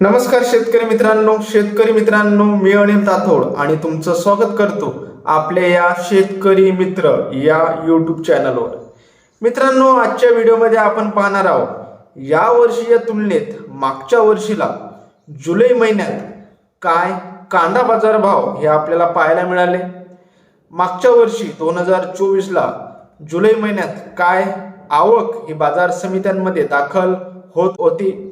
नमस्कार शेतकरी मित्रांनो शेतकरी मित्रांनो मी अनिल ताथोड आणि तुमचं स्वागत करतो आपल्या या शेतकरी मित्र या युट्यूब चॅनलवर मित्रांनो आजच्या व्हिडिओमध्ये आपण पाहणार आहोत या वर्षीच्या तुलनेत मागच्या वर्षीला जुलै महिन्यात काय कांदा बाजार भाव हे आपल्याला पाहायला मिळाले? मागच्या वर्षी दोन हजार चोवीसला जुलै महिन्यात काय आवक ही बाजार समित्यांमध्ये दाखल होत होती?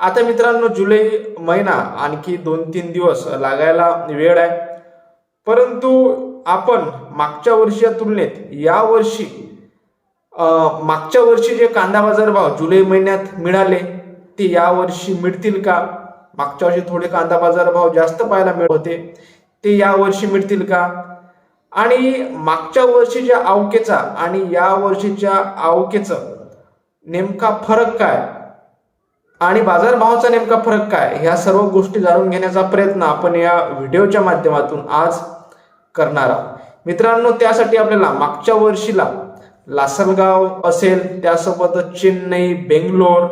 आता मित्रांनो जुलै महिना आणखी दोन तीन दिवस लागायला वेळ आहे. परंतु आपण मागच्या वर्षीच्या तुलनेत या वर्षी मागच्या वर्षी जे कांदा बाजार भाव जुलै महिन्यात मिळाले ते या वर्षी मिळतील का? मागच्या वर्षी थोडे कांदा बाजार भाव जास्त पाहायला मिळत होते ते या वर्षी मिळतील का? आणि मागच्या वर्षीच्या आवकेचा आणि या वर्षीच्या आवकेचं नेमका फरक काय? आणि बाजारभावाचा नेमका फरक काय? ह्या सर्व गोष्टी जाणून घेण्याचा प्रयत्न आपण या व्हिडिओच्या माध्यमातून आज करणार आहोत. मित्रांनो त्यासाठी आपल्याला मागच्या वर्षीला लासलगाव असेल त्यासोबत चेन्नई बेंगलोर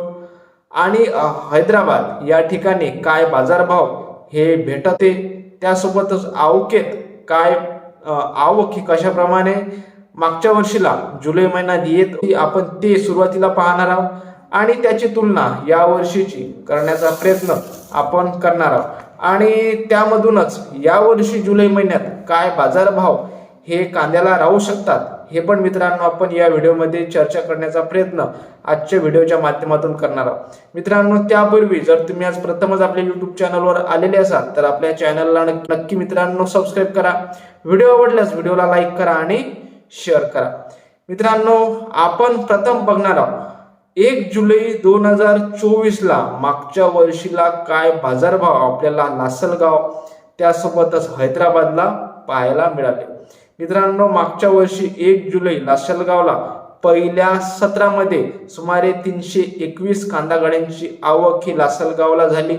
आणि हैदराबाद या ठिकाणी काय बाजारभाव हे भेटते त्यासोबतच आवकेत काय आवक ही कशाप्रमाणे? मागच्या वर्षीला जुलै महिन्यात येत आपण ते सुरुवातीला पाहणार आहोत. आणि त्याची तुलना या वर्षीची करण्याचा प्रयत्न आपण करणार आहोत. आणि त्यामधूनच यावर्षी जुलै महिन्यात काय बाजारभाव हे कांद्याला राहू शकतात हे पण मित्रांनो आपण या व्हिडिओमध्ये चर्चा करण्याचा प्रयत्न आजच्या व्हिडिओच्या माध्यमातून करणार आहोत. मित्रांनो त्यापूर्वी जर तुम्ही आज प्रथमच आपल्या युट्यूब चॅनलवर आलेले असाल तर आपल्या चॅनलला नक्की नक्की मित्रांनो सबस्क्राईब करा. व्हिडिओ आवडल्यास व्हिडिओला लाईक करा आणि शेअर करा. मित्रांनो आपण प्रथम बघणार आहोत एक जुलै दोन हजार चोवीसला मागच्या वर्षीला काय बाजारभाव आपल्याला लासलगाव त्यासोबतच हैदराबादला पाहायला मिळाले. मित्रांनो मागच्या वर्षी एक जुलै लासलगावला पहिल्या सत्रामध्ये सुमारे तीनशे एकवीस कांदा गाड्यांची आवक ही लासलगावला झाली.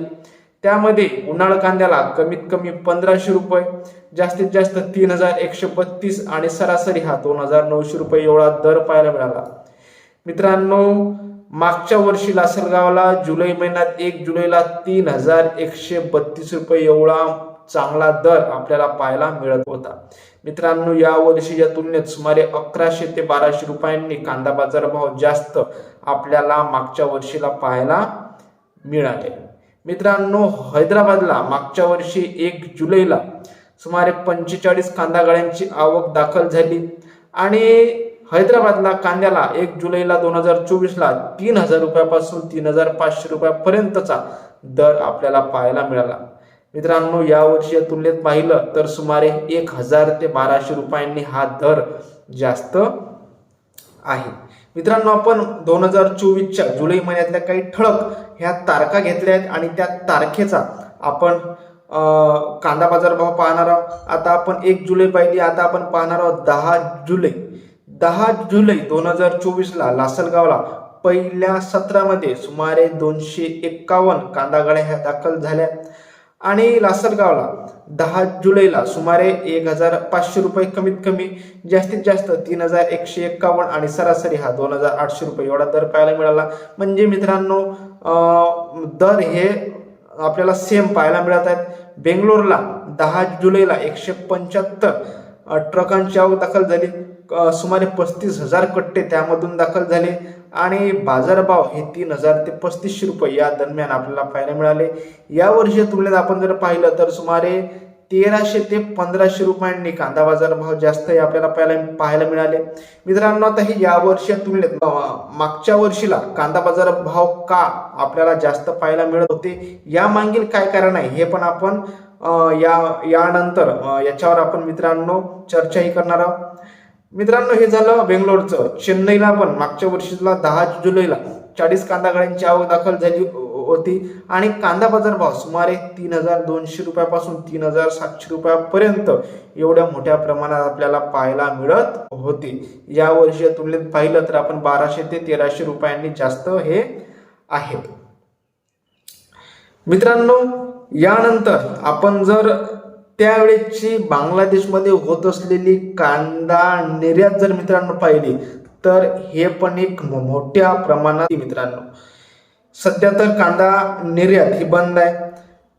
त्यामध्ये उन्हाळ कांद्याला कमीत कमी पंधराशे रुपये जास्तीत जास्त तीन हजार एकशे बत्तीस आणि सरासरी हा दोन हजार नऊशे रुपये एवढा दर पाहायला मिळाला. मित्रांनो मागच्या वर्षी लासलगावला जुलै महिन्यात एक जुलैला तीन हजार एकशे बत्तीस रुपये एवढा चांगला दर आपल्याला पाहायला मिळत होता. मित्रांनो या वर्षीच्या तुलनेत सुमारे अकराशे ते बाराशे रुपयांनी कांदा बाजार भाव जास्त आपल्याला मागच्या वर्षीला पाहायला मिळाले. मित्रांनो हैदराबादला मागच्या वर्षी एक जुलैला सुमारे पंचेचाळीस कांदा गाड्यांची आवक दाखल झाली आणि हैदराबादला कांद्याला एक जुलैला दोन हजार चोवीसला तीन हजार रुपयापासून तीन हजार पाचशे रुपयापर्यंतचा दर आपल्याला पाहायला मिळाला. मित्रांनो यावर्षी तुलनेत पाहिलं तर सुमारे एक हजार ते बाराशे रुपयांनी हा दर जास्त आहे. मित्रांनो आपण दोन हजार चोवीसच्या जुलै महिन्यातल्या काही ठळक ह्या तारखा घेतल्या आहेत आणि त्या तारखेचा आपण कांदा बाजार भाव पाहणार आहोत. आता आपण एक जुलै पाहिली आता आपण पाहणार आहोत दहा जुलै. दहा जुलै दोन हजार चोवीसला लासलगावला पहिल्या सत्रामध्ये सुमारे दोनशे एक्कावन्न कांदागाड्या ह्या दाखल झाल्या. आणि लासलगावला दहा जुलैला सुमारे एक हजार पाचशे रुपये कमीत कमी जास्तीत जास्त तीन हजार एकशे एक्कावन्न आणि सरासरी हा दोन हजार आठशे रुपये एवढा दर पाहायला मिळाला. म्हणजे मित्रांनो दर हे आपल्याला सेम पाहायला मिळत आहेत. बेंगलोरला दहा जुलैला एकशे पंच्याहत्तर ट्रकांची आवक दाखल झाली. सुमारे पस्तीस हजार कट्टे त्यामधून दाखल झाले. आणि बाजारभाव हे तीन हजार ते पस्तीसशे रुपये या दरम्यान आपल्याला पाहायला मिळाले. या वर्षी तुलनेत आपण जर पाहिलं तर सुमारे तेराशे ते पंधराशे रुपयांनी कांदा बाजार भाव जास्त हे आपल्याला पाहायला पाहायला मिळाले. मित्रांनो आता हे या वर्षी तुलनेत मागच्या वर्षीला कांदा बाजार भाव का आपल्याला जास्त पाहायला मिळत होते? या मागील काय कारण आहे? हे पण आपण या यानंतर याच्यावर आपण मित्रांनो चर्चाही करणार आहोत. मित्रांनो हे झालं बेंगलोरचं. चेन्नईला पण मागच्या वर्षीला दहा जुलैला. चाळीस कांदा गाड्यांची आवक दाखल झाली हो, होती. आणि कांदा बाजार भाव सुमारे तीन हजार दोनशे रुपयापासून तीन हजार सातशे रुपयापर्यंत एवढ्या मोठ्या प्रमाणात आपल्याला पाहायला मिळत होते. या वर्षी तुलनेत पाहिलं तर आपण बाराशे ते तेराशे रुपयांनी जास्त हे आहे. मित्रांनो यानंतर आपण जर त्यावेळेची बांगलादेशमध्ये होत असलेली कांदा निर्यात जर मित्रांनो पाहिली तर हे पण एक मोठ्या प्रमाणात मित्रांनो. सध्या तर कांदा निर्यात ही बंद आहे.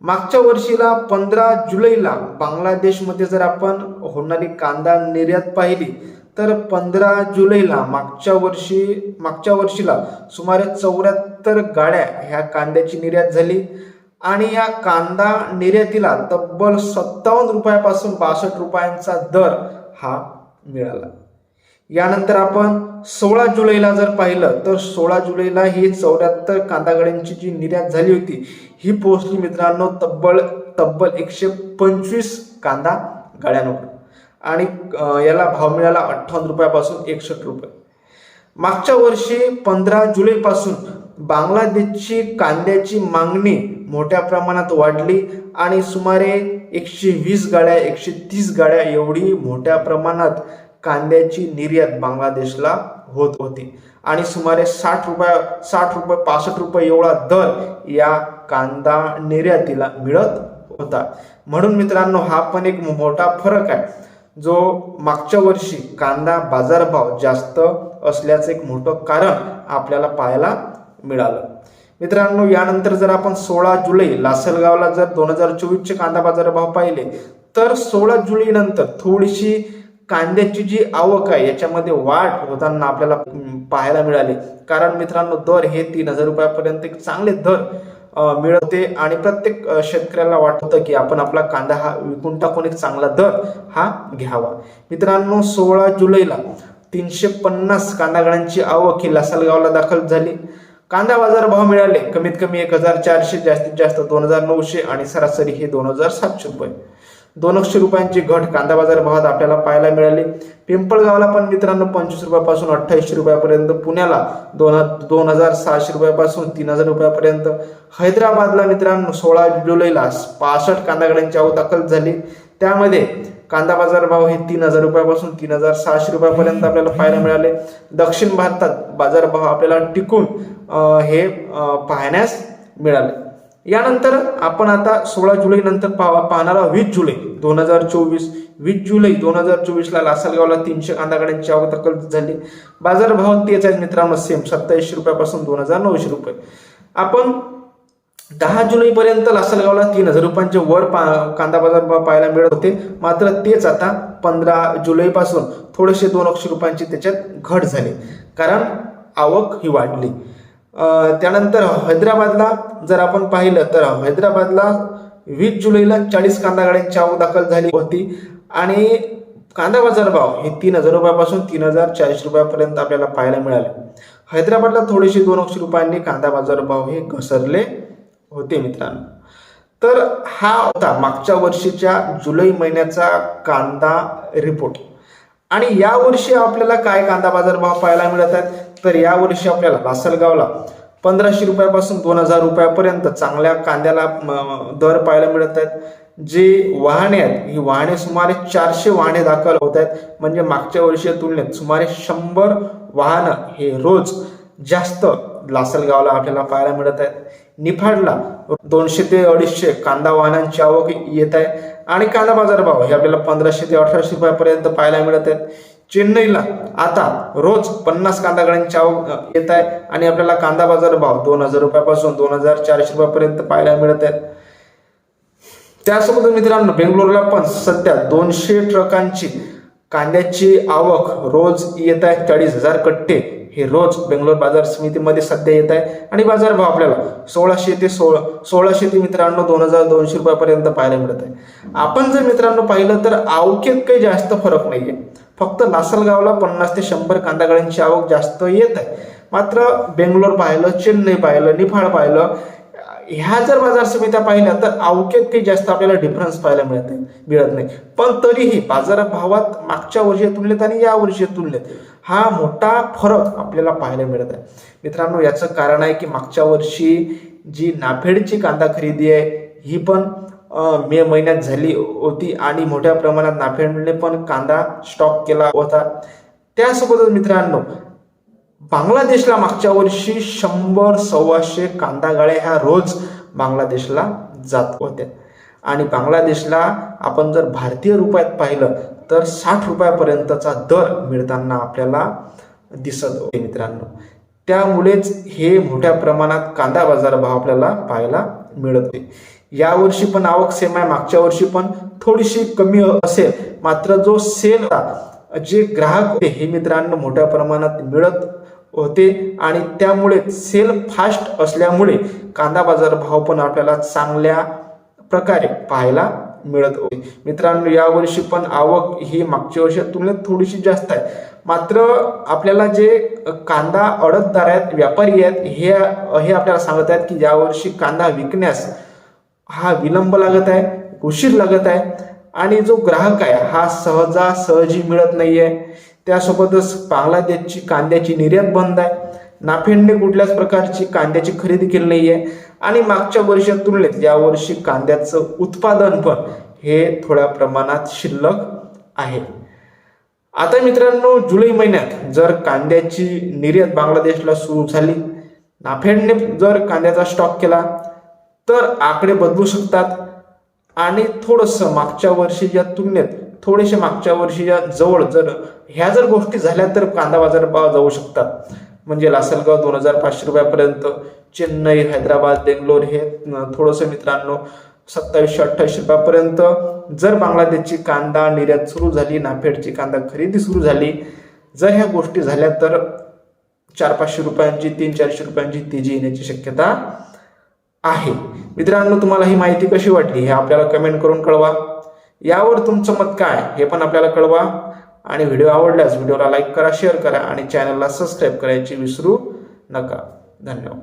मागच्या वर्षीला पंधरा जुलैला बांगलादेशमध्ये जर आपण होणारी कांदा निर्यात पाहिली तर पंधरा जुलैला मागच्या वर्षी मागच्या वर्षीला सुमारे चौऱ्याहत्तर गाड्या ह्या कांद्याची निर्यात झाली. आणि या कांदा निर्यातीला तब्बल सत्तावन्न रुपयापासून बासष्ट रुपयांचा दर हा मिळाला. यानंतर आपण सोळा जुलैला जर पाहिलं तर सोळा जुलैला ही चौऱ्याहत्तर कांदागाड्यांची जी निर्यात झाली होती ही पोहोचली मित्रांनो तब्बल तब्बल एकशे पंचवीस कांदा गाड्यांवर आणि याला भाव मिळाला अठ्ठावन्न रुपयापासून एकसष्ट रुपये. मागच्या वर्षी पंधरा जुलैपासून बांगलादेशची कांद्याची मागणी मोठ्या प्रमाणात वाढली आणि सुमारे एकशे वीस गाड्या एकशे तीस गाड्या एवढी मोठ्या प्रमाणात कांद्याची निर्यात बांगलादेशला होत होती. आणि सुमारे साठ रुपया साठ रुपये पासष्ट रुपये एवढा दर या कांदा निर्यातीला मिळत होता. म्हणून मित्रांनो हा पण एक मोठा फरक आहे. जो मागच्या वर्षी कांदा बाजारभाव जास्त असल्याचं एक मोठं कारण आपल्याला पाहायला मिळालं. मित्रांनो यानंतर जर आपण सोळा जुलै लासलगावला जर दोन हजार चोवीसचे कांदा बाजारभाव पाहिले तर सोळा जुलै नंतर थोडीशी कांद्याची जी आवक आहे याच्यामध्ये वाढ होताना आपल्याला पाहायला मिळाली. कारण मित्रांनो दर हे तीन हजार रुपयापर्यंत एक चांगले दर मिळते आणि प्रत्येक शेतकऱ्याला वाटतं की आपण आपला कांदा हा विकून टाकून एक चांगला दर हा घ्यावा. मित्रांनो सोळा जुलैला तीनशे पन्नास कांदागड्यांची आवक ही लासलगावला दाखल झाली. कांदा बाजार भाव मिळाले. कमीत कमी एक हजार चारशे जास्तीत जास्त दोन हजार नऊशे आणि सरासरी हे दोन हजार सातशे रुपये. दोनशे रुपयांची घट कांदा बाजार भावात आपल्याला पाहायला मिळाली. पिंपळगावला पण मित्रांनो पंचवीस रुपयापासून अठ्ठावीसशे रुपयापर्यंत पुण्याला दोन दोन हजार सहाशे रुपयापासून तीन हजार रुपयापर्यंत हैदराबादला मित्रांनो सोळा जुलैला पासष्ट कांदागड्यांची आवक दाखल झाली. त्यामध्ये कांदा बाजार भाव हे तीन हजार रुपयापासून तीन हजार सहाशे रुपयापर्यंत आपल्याला पाहायला मिळाले. दक्षिण भारतात बाजारभाव आपल्याला टिकून हे पाहण्यास मिळाले. यानंतर आपण आता सोळा जुलै नंतर पाहा पाहणार आहोत वीस जुलै दोन हजार चोवीस. वीस जुलै दोन हजार चोवीसला लासलगावला तीनशे कांदा गाड्यांची आवक दाखल झाली. बाजारभाव तेच आहेत मित्रांनो सेम सत्तावीसशे रुपयापासून दोन हजार नऊशे रुपये. आपण दहा जुलैपर्यंत लासलगावला तीन हजार रुपयांचे वर पा कांदा बाजार भाव पाहायला मिळत होते. मात्र तेच आता पंधरा जुलैपासून थोडेसे दोन लक्ष रुपयांची त्याच्यात घट झाली. कारण आवक ही वाढली. त्यानंतर हैदराबादला जर आपण पाहिलं तर हैदराबादला वीस जुलैला चाळीस कांदा गाड्यांची आवक दाखल झाली होती. आणि कांदा बाजार भाव हे तीन हजार रुपयापासून तीन हजार चाळीस रुपयापर्यंत आपल्याला पाहायला मिळाले. हैदराबादला थोडेसे दोन अक्षर रुपयांनी कांदा बाजार भाव हे घसरले. होते मित्रांनो. तर हा होता मागच्या वर्षीच्या जुलै महिन्याचा कांदा रिपोर्ट आणि या वर्षी आपल्याला काय कांदा बाजार भाव पाहायला मिळत आहेत? तर या वर्षी आपल्याला लासलगावला पंधराशे रुपयापासून दोन हजार रुपयापर्यंत चांगल्या कांद्याला दर पाहायला मिळत आहेत. जे वाहने आहेत ही वाहने सुमारे चारशे वाहने दाखल होत आहेत. म्हणजे मागच्या वर्षीच्या तुलनेत सुमारे शंभर वाहनं हे रोज जास्त लासलगावला आपल्याला पाहायला मिळत आहेत. निफाडला. दोनशे ते अडीचशे कांदा वाहनांची आवक येत आहे. आणि कांदा बाजार भाव हे आपल्याला पंधराशे ते अठराशे रुपयापर्यंत पाहायला मिळत आहेत. चेन्नईला आता रोज पन्नास कांदा गाड्यांची आवक येत आहे. आणि आपल्याला कांदा बाजार भाव दोन हजार रुपयापासून दोन हजार चारशे रुपयापर्यंत पाहायला मिळत आहेत. त्यासोबत मित्रांनो बेंगलोरला पण सध्या दोनशे ट्रकांची कांद्याची आवक रोज येत आहे. चाळीस हजार कट्टे हे रोज बेंगलोर बाजार समितीमध्ये सध्या येत आहे. आणि बाजार भाव आपल्याला सोळाशे ते सोळा सोळाशे ते मित्रांनो दोन हजार दोनशे रुपयापर्यंत पाहायला मिळत आहे. आपण जर मित्रांनो पाहिलं तर आवकेत काही जास्त फरक नाही आहे फक्त लासलगावला पन्नास ते शंभर कांदागाळ्यांची आवक जास्त येत आहे. मात्र बेंगलोर पाहिलं चेन्नई पाहिलं निफाड पाहिलं ह्या जर बाजार समित्या पाहिल्या तर अवकेत काही जास्त आपल्याला डिफरन्स पाहायला मिळत नाही मिळत नाही. पण तरीही बाजार भावात मागच्या वर्षी तुलनेत आणि या वर्षी तुलनेत हा मोठा फरक आपल्याला पाहायला मिळत आहे. मित्रांनो याचं कारण आहे की मागच्या वर्षी जी नाफेडची कांदा खरेदी आहे ही पण मे महिन्यात झाली होती आणि मोठ्या प्रमाणात नाफेडने पण कांदा स्टॉक केला होता. त्यासोबतच मित्रांनो बांगलादेशला मागच्या वर्षी शंभर सव्वाशे कांदा गाळ्या ह्या रोज बांगलादेशला जात होत्या आणि बांगलादेशला आपण जर भारतीय रुपयात पाहिलं तर साठ रुपयापर्यंतचा दर मिळताना आपल्याला दिसत होते मित्रांनो. त्यामुळेच हे मोठ्या प्रमाणात कांदा बाजार भाव आपल्याला पाहायला मिळत आहे यावर्षी पण आवक सेम आहे मागच्या वर्षी पण थोडीशी कमी असेल मात्र जो सेल जे ग्राहक होते हे मित्रांनो मोठ्या प्रमाणात मिळत होते आणि त्यामुळे सेल फास्ट असल्यामुळे कांदा बाजार भाव पण आपल्याला चांगल्या प्रकारे पाहायला मिळत होते. मित्रांनो यावर्षी पण आवक ही मागच्या वर्षी तुलनेत थोडीशी जास्त आहे. मात्र आपल्याला जे कांदा अडतदार आहेत व्यापारी आहेत हे हे आपल्याला सांगत आहेत की यावर्षी कांदा विकण्यास हा विलंब लागत आहे उशीर लागत आहे आणि जो ग्राहक आहे हा सहजासहजी मिळत नाही आहे त्यासोबतच बांगलादेशची कांद्याची निर्यात बंद आहे. नाफेडने कुठल्याच प्रकारची कांद्याची खरेदी केली नाही आहे आणि मागच्या वर्षात तुलनेत यावर्षी कांद्याचं उत्पादन पण हे थोड्या प्रमाणात शिल्लक आहे. आता मित्रांनो जुलै महिन्यात जर कांद्याची निर्यात बांगलादेशला सुरू झाली नाफेडने जर कांद्याचा स्टॉक केला तर आकडे बदलू शकतात. आणि थोडंसं मागच्या वर्षीच्या तुलनेत थोडेसे मागच्या वर्षीच्या जवळ जर ह्या जर गोष्टी झाल्या तर कांदा बाजार भाव जाऊ शकतात. म्हणजे लासलगाव दोन हजार पाचशे रुपयापर्यंत चेन्नई हैदराबाद बेंगलोर हे थोडंसं मित्रांनो सत्तावीसशे अठ्ठावीसशे रुपयापर्यंत. जर बांगलादेशची कांदा निर्यात सुरू झाली नाफेडची कांदा खरेदी सुरू झाली जर ह्या गोष्टी झाल्या तर चार पाचशे रुपयांची तीन चारशे रुपयांची तेजी येण्याची शक्यता आहे. मित्रांनो तुम्हाला ही माहिती कशी वाटली हे आपल्याला कमेंट करून कळवा. यावर तुमचं मत काय हे पण आपल्याला कळवा. आणि व्हिडिओ आवडल्यास व्हिडिओला लाईक करा शेअर करा आणि चॅनलला सबस्क्राईब करायची विसरू नका. धन्यवाद.